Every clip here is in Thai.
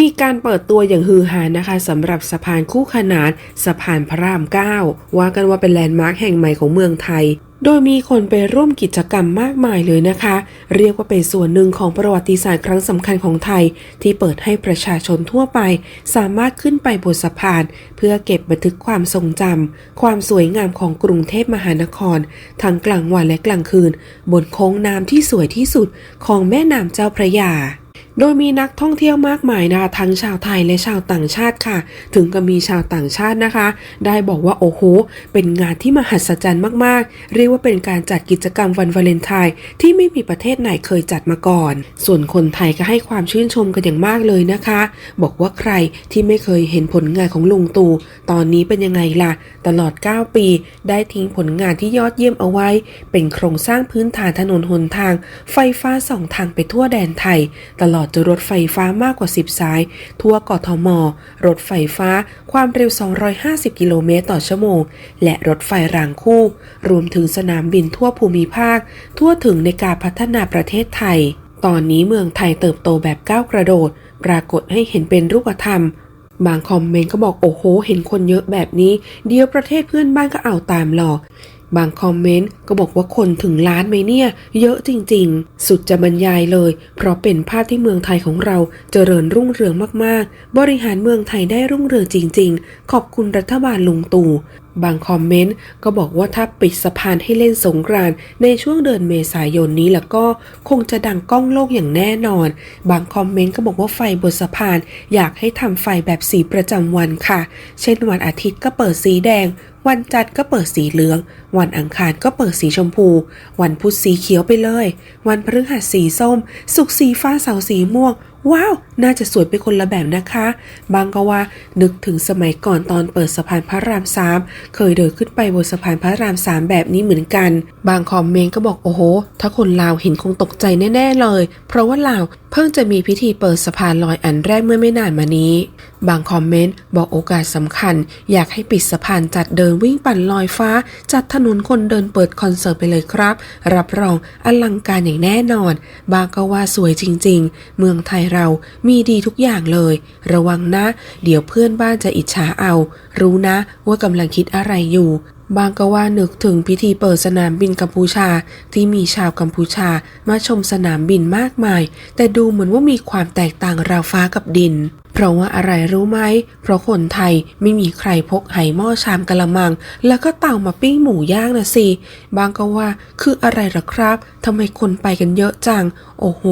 มีการเปิดตัวอย่างฮือฮานะคะสำหรับสะพานคู่ขนานสะพานพระราม 9 ว่ากันว่าเป็นแลนด์มาร์คแห่งใหม่ของเมืองไทย โดยมีคนไปร่วมกิจกรรมมากมายเลยนะคะ เรียกว่าเป็นส่วนหนึ่งของประวัติศาสตร์ครั้งสำคัญของไทย ที่เปิดให้ประชาชนทั่วไป สามารถขึ้นไปบนสะพาน เพื่อเก็บบันทึกความทรงจำความสวยงามของกรุงเทพมหานคร ทั้งกลางวันและกลางคืน บนโค้งน้ำที่สวยที่สุดของแม่น้ำเจ้าพระยา โดยมีนักท่องเที่ยวมากมายนะคะทั้งชาวไทยและชาวต่างชาติค่ะ ถึงกับมีชาวต่างชาตินะคะ ได้บอกว่าโอ้โห เป็นงานที่มหัศจรรย์มากๆ เรียกว่าเป็นการจัดกิจกรรมวันวาเลนไทน์ที่ไม่มีประเทศไหนเคยจัดมาก่อน ส่วนคนไทยก็ให้ความชื่นชมกันอย่างมากเลยนะคะ บอกว่าใครที่ไม่เคยเห็นผลงานของลุงตู่ตอนนี้เป็นยังไงล่ะ ตลอด 9 ปี ได้ทิ้งผลงานที่ยอดเยี่ยมเอาไว้ เป็นโครงสร้างพื้นฐานถนนหนทาง ไฟฟ้าสองทางไปทั่วแดนไทย ตลอดจนรถไฟฟ้ามากกว่า 10 สาย ทั่วกทม รถไฟฟ้าความเร็ว 250 กิโลเมตรต่อชั่วโมง และรถไฟรางคู่ รวมถึงสนามบินทั่วภูมิภาค ทั่วถึงในการพัฒนาประเทศไทย ตอนนี้เมืองไทยเติบโตแบบก้าวกระโดด ปรากฏให้เห็นเป็นรูปธรรมบางคอมเมนต์ก็บอกโอ้โห เห็นคนเยอะแบบนี้ เดี๋ยวประเทศเพื่อนบ้านก็เอาตามหรอก บางคอมเมนต์ก็บอกว่าคนถึงล้านไหมเนี่ย เยอะจริงๆ สุดจะบรรยายเลย เพราะเป็นภาพที่เมืองไทยของเราเจริญรุ่งเรืองมากๆ บริหารเมืองไทยได้รุ่งเรืองจริง ๆ ขอบคุณรัฐบาลลุงตู่บางคอมเมนต์ก็บอกว่าถ้าปิดสะพานให้เล่นสงกรานต์ในช่วงเดือนเมษายนนี้แล้วก็คงจะดังก้องโลกอย่างแน่นอน บางคอมเมนต์ก็บอกว่าไฟบนสะพาน อยากให้ทำไฟแบบสีประจำวันค่ะ เช่นวันอาทิตย์ก็เปิดสีแดง วันจันทร์ก็เปิดสีเหลือง วันอังคารก็เปิดสีชมพู วันพุธสีเขียวไปเลย วันพฤหัสสีส้ม สุกสีฟ้าเสาร์สีม่วง ว้าว น่าจะสวยไปคนละแบบนะคะ บางก็ว่านึกถึงสมัยก่อนตอนเปิดสะพานพระรามสามเคยเดินขึ้นไปบนสะพานพระรามสามแบบนี้เหมือนกัน บางคอมเมนต์ก็บอกโอ้โห ถ้าคนลาวเห็นคงตกใจแน่ๆเลย เพราะว่าลาวเพิ่งจะมีพิธีเปิดสะพานลอยอันแรกเมื่อไม่นานมานี้ บางคอมเมนต์บอกโอกาสสำคัญ อยากให้ปิดสะพานจัดเดินวิ่งปั่นลอยฟ้า จัดถนนคนเดินเปิดคอนเสิร์ตไปเลยครับ รับรองอลังการอย่างแน่นอน บางก็ว่าสวยจริง ๆ เมืองไทยเรามีดีทุกอย่างเลย ระวังนะ เดี๋ยวเพื่อนบ้านจะอิจฉาเอา รู้นะว่ากำลังคิดอะไรอยู่ บางก็ว่านึกถึงพิธีเปิดสนามบินกัมพูชาที่มีชาวกัมพูชามาชมสนามบินมากมาย แต่ดูเหมือนว่ามีความแตกต่างราวฟ้ากับดิน เพราะว่าอะไรรู้ไหม เพราะคนไทยไม่มีใครพกไหหม้อชามกะละมัง แล้วก็เต่ามาปิ้งหมูย่างนะสิ บางก็ว่าคืออะไรหรอครับทำไมคนไปกันเยอะจัง โอ้โห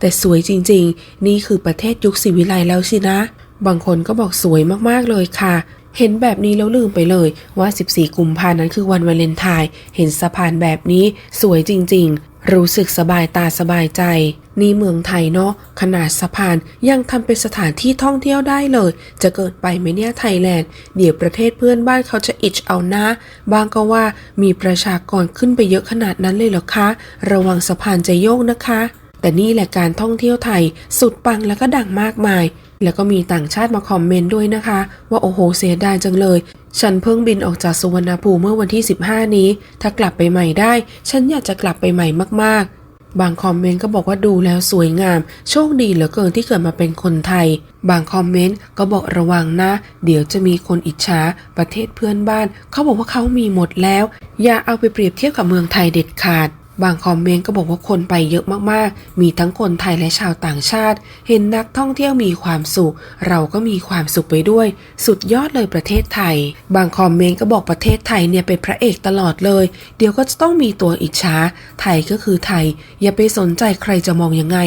แต่สวยจริง ๆ นี่คือประเทศยุคศิวิไลแล้วสินะบางคนก็บอกสวยมากๆเลยค่ะ เห็นแบบนี้แล้วลืมไปเลยว่า 14 กุมภานั้นคือวันวาเลนไทน์ เห็นสะพานแบบนี้สวยจริง ๆ รู้สึกสบายตาสบายใจ นี่เมืองไทยเนาะ ขนาดสะพานยังทำเป็นสถานที่ท่องเที่ยวได้เลย จะเกิดไปไหมเนี่ยไทยแลนด์ เดี๋ยวประเทศเพื่อนบ้านเขาจะอิจเอานะ บางก็ว่ามีประชากรขึ้นไปเยอะขนาดนั้นเลยเหรอคะ ระวังสะพานจะโยกนะคะ แต่นี่แหละการท่องเที่ยวไทยสุดปังแล้วก็ดังมากมาย แล้วก็มีต่างชาติมาคอมเมนต์ด้วยนะคะ ว่าโอ้โหเสียดายจังเลย ฉันเพิ่งบินออกจากสุวรรณภูมิเมื่อวันที่ 15 นี้ ถ้ากลับไปใหม่ได้ ฉันอยากจะกลับไปใหม่มากๆ บางคอมเมนต์ก็บอกว่าดูแล้วสวยงาม โชคดีเหลือเกินที่เกิดมาเป็นคนไทย บางคอมเมนต์ก็บอกระวังนะ เดี๋ยวจะมีคนอิจฉาประเทศเพื่อนบ้าน เขาบอกว่าเขามีหมดแล้ว อย่าเอาไปเปรียบเทียบกับเมืองไทยเด็ดขาด บางคอมเมนต์ก็บอกว่าคนไปเยอะมากๆ มีทั้งคนไทยและชาวต่างชาติ เห็นนักท่องเที่ยวมีความสุข เราก็มีความสุขไปด้วย สุดยอดเลยประเทศไทย บางคอมเมนต์ก็บอกประเทศไทยเนี่ยเป็นพระเอกตลอดเลย เดี๋ยวก็จะต้องมีตัวอิจฉา ไทยก็คือไทย อย่าไปสนใจใครจะมองยังไง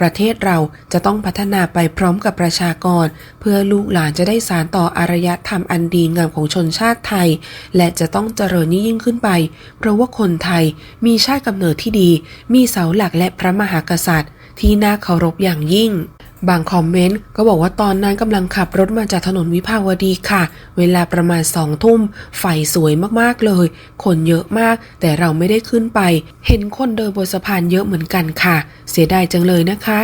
ประเทศเราจะต้องพัฒนาไปพร้อมกับประชากร เพื่อลูกหลานจะได้สานต่ออารยธรรมอันดีงามของชนชาติไทย และจะต้องเจริญยิ่งขึ้นไป เพราะว่าคนไทยมีชาติกำเนิดนิดที่ดี มีเสาหลักและพระมหากษัตริย์ ที่น่าเคารพอย่างยิ่ง บางคอมเมนต์ก็บอกว่าตอนนั้นกำลังขับรถมาจากถนนวิภาวดีค่ะ เวลาประมาณสองทุ่ม ไฟสวยมากๆเลย คนเยอะมาก แต่เราไม่ได้ขึ้นไป เห็นคนเดินบนสะพานเยอะเหมือนกันค่ะ เสียดายจังเลยนะคะ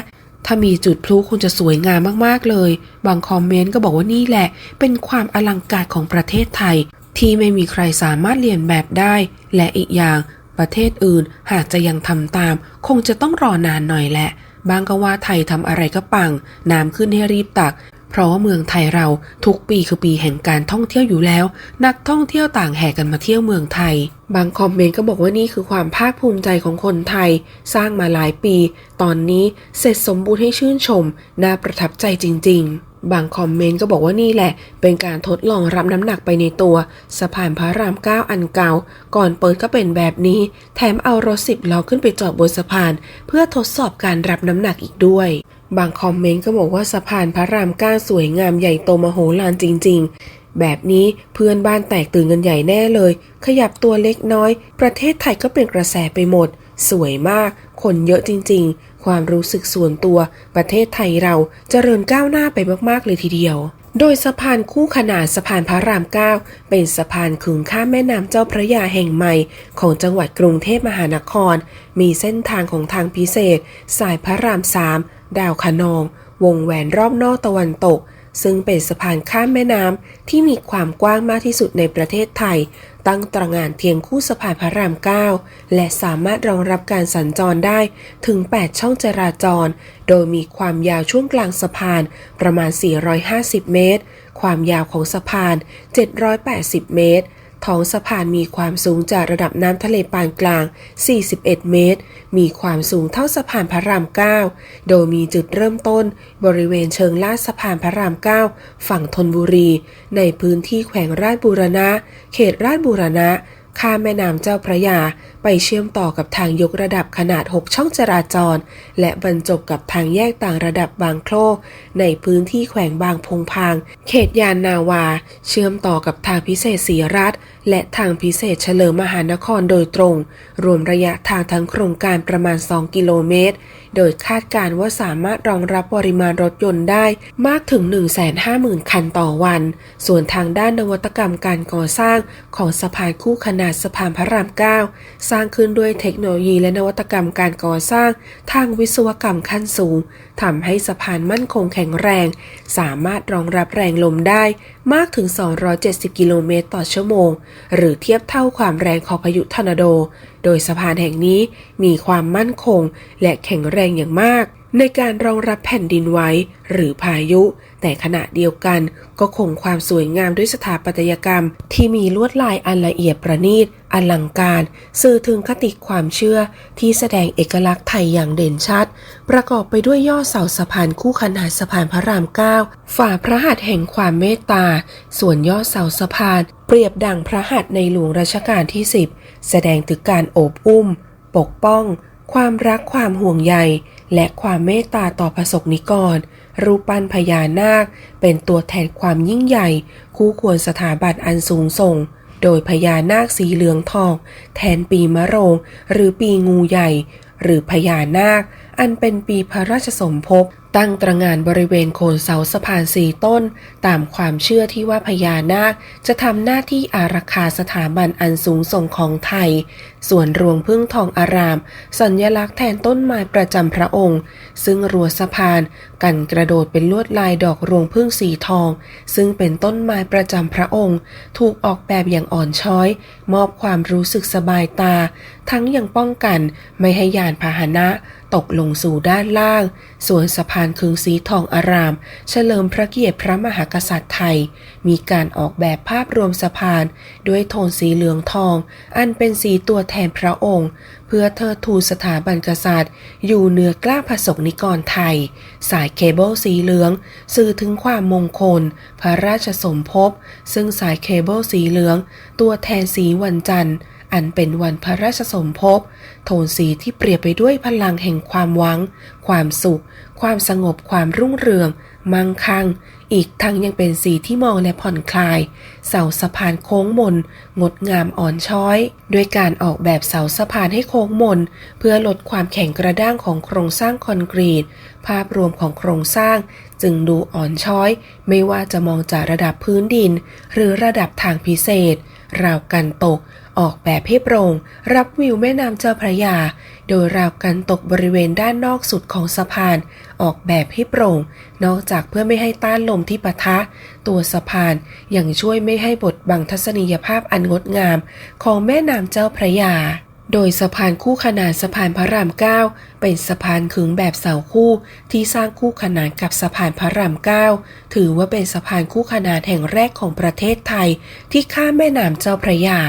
ถ้ามีจุดพลุคงจะสวยงามมากๆเลย บางคอมเมนต์ก็บอกว่านี่แหละ เป็นความอลังการของประเทศไทย ที่ไม่มีใครสามารถเรียนแบบได้ และอีกอย่าง ประเทศอื่นหากจะยังทำตาม คงจะต้องรอนานหน่อยแหละ บางก็ว่าไทยทำอะไรก็ปัง น้ำขึ้นให้รีบตัก เพราะว่าเมืองไทยเราทุกปีคือปีแห่งการท่องเที่ยวอยู่แล้ว นักท่องเที่ยวต่างแห่กันมาเที่ยวเมืองไทย บางคอมเมนต์ก็บอกว่านี่คือความภาคภูมิใจของคนไทย สร้างมาหลายปี ตอนนี้เสร็จสมบูรณ์ให้ชื่นชม น่าประทับใจจริง ๆ บางคอมเมนต์ก็บอกว่านี่แหละ เป็นการทดลองรับน้ำหนักไปในตัว สะพานพระรามเก้าอันเก่า ก่อนเปิดก็เป็นแบบนี้ แถมเอารถสิบล้อขึ้นไปจอดบนสะพาน เพื่อทดสอบการรับน้ำหนักอีกด้วย บางคอมเมนต์ก็บอกว่าสะพานพระรามเก้าสวยงามใหญ่โตมโหฬารจริง ๆ แบบนี้เพื่อนบ้านแตกตื่นกันใหญ่แน่เลย ขยับตัวเล็กน้อย ประเทศไทยก็เป็นกระแสไปหมด สวยมาก คนเยอะจริง ๆ ความรู้สึกส่วนตัวประเทศไทยเราจเจริญก้าวหน้าไปมากๆเลยทีเดียว โดยสะพานคู่ขนานสะพานพระรามเก้าเป็นสะพานขึงข้ามแม่น้ำเจ้าพระยาแห่งใหม่ ของจังหวัดกรุงเทพมหานคร มีเส้นทางของทางพิเศษ สายพระรามสามดาวคะนอง วงแหวนรอบนอกตะวันตก ซึ่งเป็นสะพานข้ามแม่น้ำที่มีความกว้างมากที่สุดในประเทศไทย ตั้งตระงานเทียงคู่สะพานพระราม 9 และสามารถรองรับการสัญจรได้ถึง 8 ช่องจราจร โดยมีความยาวช่วงกลางสะพานประมาณ 450 เมตร ความยาวของสะพาน 780 เมตร ท้องสะพานมีความสูงจากระดับน้ำทะเลปานกลาง 41 เมตร มีความสูงเท่าสะพานพระราม 9 โดยมีจุดเริ่มต้น บริเวณเชิงลาดสะพานพระราม 9 ฝั่งธนบุรี ในพื้นที่แขวงราชบูรณะ เขตราชบูรณะ ข้ามแม่น้ำเจ้าพระยาไปเชื่อมต่อกับทางยกระดับขนาด 6 ช่องจราจร และบรรจบกับทางแยกต่างระดับบางโคลในพื้นที่แขวงบางพงพาง เขตยานนาวา เชื่อมต่อกับทางพิเศษสีรัฐ และทางพิเศษเฉลิมมหานครโดยตรง รวมระยะทางทั้งโครงการประมาณ 2 กิโลเมตร โดยคาดการณ์ว่าสามารถรองรับปริมาณรถยนต์ได้มากถึง 150,000 คันต่อวัน ส่วนทางด้านนวัตกรรมการก่อสร้างของสะพานคู่ขนาดสะพานพระราม 9 สร้างขึ้นด้วยเทคโนโลยีและนวัตกรรมการก่อสร้าง ทางวิศวกรรมขั้นสูงทำให้สะพานมั่นคงแข็งแรง สามารถรองรับแรงลมได้ มากถึง 270 กิโลเมตรต่อชั่วโมง หรือเทียบเท่าความแรงของพายุทอร์นาโด โดยสะพานแห่งนี้มีความมั่นคงและแข็งแรงอย่างมาก ในการรองรับแผ่นดินไหวหรือพายุ แต่ขณะเดียวกันก็คงความสวยงามด้วยสถาปัตยกรรม ที่มีลวดลายอันละเอียดประณีตอลังการ สื่อถึงคติความเชื่อที่แสดงเอกลักษณ์ไทยอย่างเด่นชัด ประกอบไปด้วยยอดเสาสะพานคู่ขนานสะพานพระรามเก้าฝ่าพระหัตถ์แห่งความเมตตา ส่วนยอดเสาสะพาน เปรียบดังพระหัตถ์ในหลวงรัชกาลที่ 10 แสดงถึงการโอบอุ้ม ปกป้อง ความรักความห่วงใย และความเมตตาต่อประสบนิกร รูปปั้นพญานาค เป็นตัวแทนความยิ่งใหญ่ คู่ควรสถาบันอันสูงส่ง โดยพญานาคสีเหลืองทอง แทนปีมะโรง หรือปีงูใหญ่ หรือพญานาค อันเป็นปีพระราชสมภพ ตั้งตระงานบริเวณโคนเสาสะพานสี่ต้น ตามความเชื่อที่ว่าพญานาคจะทำหน้าที่อารักขาสถาบันอันสูงส่งของไทย ส่วนรวงพึ่งทองอาราม สัญญลักษณ์แทนต้นไม้ประจำพระองค์ ซึ่งรั้วสะพานกันกระโดดเป็นลวดลายดอกรวงพึ่งสีทอง ซึ่งเป็นต้นไม้ประจำพระองค์ ถูกออกแบบอย่างอ่อนช้อย มอบความรู้สึกสบายตา ทั้งยังป้องกันไม่ให้ยานพาหนะ ตกลงสู่ด้านล่าง ส่วนสะพานคึงสีทองอาราม เฉลิมพระเกียรติพระมหากษัตริย์ไทย มีการออกแบบภาพรวมสะพาน ด้วยโทนสีเหลืองทอง อันเป็นสีตัวแทนพระองค์ เพื่อเทิดทูนสถาบันกษัตริย์ อยู่เหนือกล้าผสกนิกรไทย สายเคเบิลสีเหลือง สื่อถึงความมงคล พระราชสมภพซึ่งสายเคเบิลสีเหลือง ตัวแทนสีวันจันทร์ อันเป็นวันพระราชสมภพ โทนสีที่เปรียบไปด้วยพลังแห่งความหวัง ความสุข ความสงบ ความรุ่งเรือง มั่งคั่ง อีกทั้งยังเป็นสีที่มองและผ่อนคลาย เสาสะพานโค้งมน งดงามอ่อนช้อย ด้วยการออกแบบเสาสะพานให้โค้งมน เพื่อลดความแข็งกระด้างของโครงสร้างคอนกรีต ภาพรวมของโครงสร้าง จึงดูอ่อนช้อย ไม่ว่าจะมองจากระดับพื้นดิน หรือระดับทางพิเศษ ราวกันตก ออกแบบให้โปร่ง รับวิวแม่น้ำเจ้าพระยา โดยราวกันตกบริเวณด้านนอกสุดของสะพาน ออกแบบให้โปร่ง นอกจากเพื่อไม่ให้ต้านลมที่ปะทะ ตัวสะพานยังช่วยไม่ให้บดบังทัศนียภาพอันงดงาม ของแม่น้ำเจ้าพระยา โดยสะพานคู่ขนานสะพานพระราม 9 เป็นสะพานขึงแบบเสาคู่ที่สร้างคู่ขนานกับสะพานพระราม 9 ถือว่าเป็นสะพานคู่ขนานแห่งแรกของประเทศไทยที่ข้ามแม่น้ำเจ้าพระยา